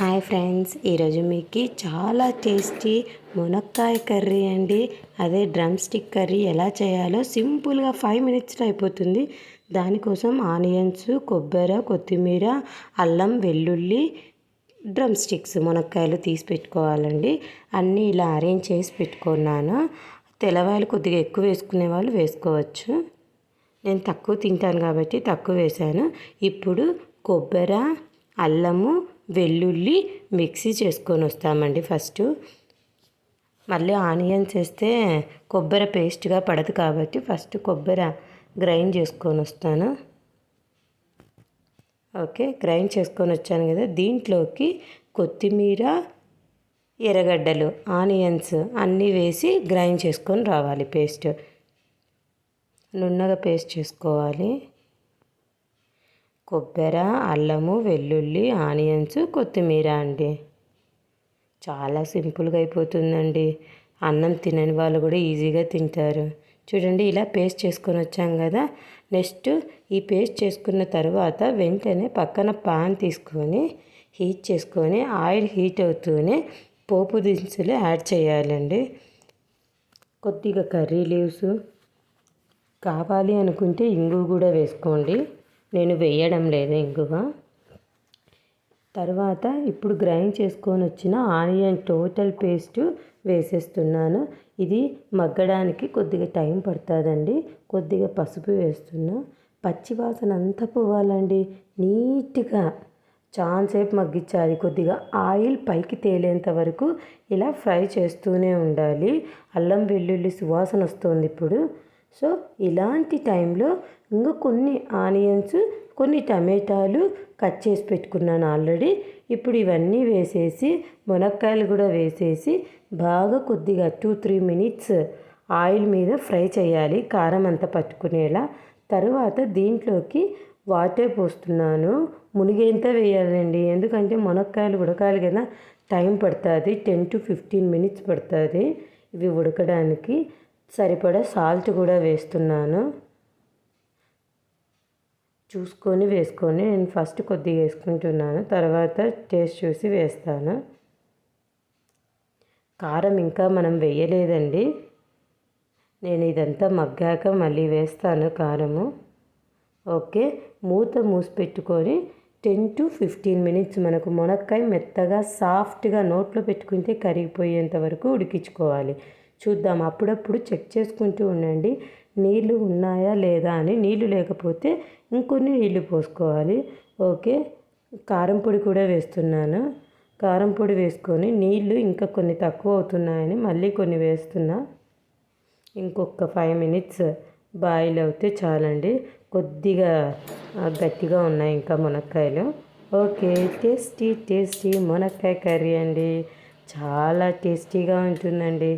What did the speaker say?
Hi friends ఈరోజు మీకు చాలా టేస్టీ మునక్కాయ కర్రీ అండి. అదే డ్రమ్ స్టిక్ కర్రీ ఎలా చేయాలో సింపుల్గా ఫైవ్ మినిట్స్లో అయిపోతుంది. దానికోసం ఆనియన్స్ కొబ్బరి కొత్తిమీర అల్లం వెల్లుల్లి డ్రమ్ స్టిక్స్ మునక్కాయలు తీసి పెట్టుకోవాలండి. అన్నీ ఇలా అరేంజ్ చేసి పెట్టుకున్నాను. తెల్లవాయలు కొద్దిగా ఎక్కువ వేసుకునే వాళ్ళు వేసుకోవచ్చు. నేను తక్కువ తింటాను కాబట్టి తక్కువ వేశాను. ఇప్పుడు కొబ్బరి అల్లము వెల్లుల్లి మిక్సీ చేసుకొని వస్తామండి ఫస్ట్. మళ్ళీ ఆనియన్స్ వేస్తే కొబ్బరి పేస్ట్గా పడదు కాబట్టి ఫస్ట్ కొబ్బరి గ్రైండ్ చేసుకొని వస్తాను. ఓకే గ్రైండ్ చేసుకొని వచ్చాను కదా దీంట్లోకి కొత్తిమీర ఎర్రగడ్డలు ఆనియన్స్ అన్నీ వేసి గ్రైండ్ చేసుకొని రావాలి పేస్ట్. నున్నగా పేస్ట్ చేసుకోవాలి. కొబ్బరి అల్లము వెల్లుల్లి ఆనియన్స్ కొత్తిమీర అండి. చాలా సింపుల్గా అయిపోతుందండి. అన్నం తినని వాళ్ళు కూడా ఈజీగా తింటారు. చూడండి ఇలా పేస్ట్ చేసుకొని వచ్చాం కదా. నెక్స్ట్ ఈ పేస్ట్ చేసుకున్న తర్వాత వెంటనే పక్కన పాన్ తీసుకొని హీట్ చేసుకొని ఆయిల్ హీట్ అవుతూనే పోపు దినుసులు యాడ్ చేయాలండి. కొద్దిగా కర్రీ లీవ్స్ కావాలి అనుకుంటే ఇంగు కూడా వేసుకోండి. నేను వేయడం లేదు ఇంగువ తర్వాత ఇప్పుడు గ్రైండ్ చేసుకొని వచ్చిన ఆనియన్ టోటల్ పేస్ట్ వేసేస్తున్నాను. ఇది మగ్గడానికి కొద్దిగా టైం పడుతుందండి. కొద్దిగా పసుపు వేస్తున్నా. పచ్చివాసన అంతా పోవాలండి. నీట్గా చాలాసేపు మగ్గించాలి. కొద్దిగా ఆయిల్ పైకి తేలేంత వరకు ఇలా ఫ్రై చేస్తూనే ఉండాలి. అల్లం వెల్లుల్లి సువాసన వస్తుంది ఇప్పుడు. సో ఇలాంటి టైంలో ఇంకా కొన్ని ఆనియన్స్ కొన్ని టమాటాలు కట్ చేసి పెట్టుకున్నాను ఆల్రెడీ. ఇప్పుడు ఇవన్నీ వేసేసి మునక్కాయలు కూడా వేసేసి బాగా కొద్దిగా టూ త్రీ మినిట్స్ ఆయిల్ మీద ఫ్రై చేయాలి కారం అంతా పట్టుకునేలా. తరువాత దీంట్లోకి వాటర్ పోస్తున్నాను. మునిగేంత వేయాలండి. ఎందుకంటే మునక్కాయలు ఉడకాలి కదా. టైం పడుతుంది. టెన్ టు ఫిఫ్టీన్ మినిట్స్ పడుతుంది ఇవి ఉడకడానికి. సరిపడా సాల్ట్ కూడా వేస్తున్నాను. చూసుకొని వేసుకొని నేను ఫస్ట్ కొద్దిగా వేసుకుంటున్నాను. తర్వాత టేస్ట్ చూసి వేస్తాను. కారం ఇంకా మనం వేయలేదండి. నేను ఇదంతా మగ్గాక మళ్ళీ వేస్తాను కారము. ఓకే మూత మూసి పెట్టుకొని టెన్ టు ఫిఫ్టీన్ మినిట్స్ మనకు మునక్కాయ మెత్తగా సాఫ్ట్గా నోట్లో పెట్టుకుంటే కరిగిపోయేంత వరకు ఉడికించుకోవాలి. చూద్దాం. అప్పుడప్పుడు చెక్ చేసుకుంటూ ఉండండి. నీళ్ళు ఉన్నాయా లేదా అని. నీళ్ళు లేకపోతే ఇంకొన్ని నీళ్ళు పోసుకోవాలి. ఓకే. కారం పొడి కూడా వేస్తున్నాను. కారం పొడి వేసుకొని నీళ్ళు ఇంకా కొన్ని తక్కువ అవుతున్నాయని మళ్ళీ కొన్ని వేస్తున్నా. ఇంకొక ఫైవ్ మినిట్స్ బాయిల్ అవుతే చాలండి. కొద్దిగా గట్టిగా ఉన్నాయి ఇంకా మునక్కాయలు. ఓకే. టేస్టీ టేస్టీ మునక్కాయ కర్రీ అండి. చాలా టేస్టీగా ఉంటుందండి.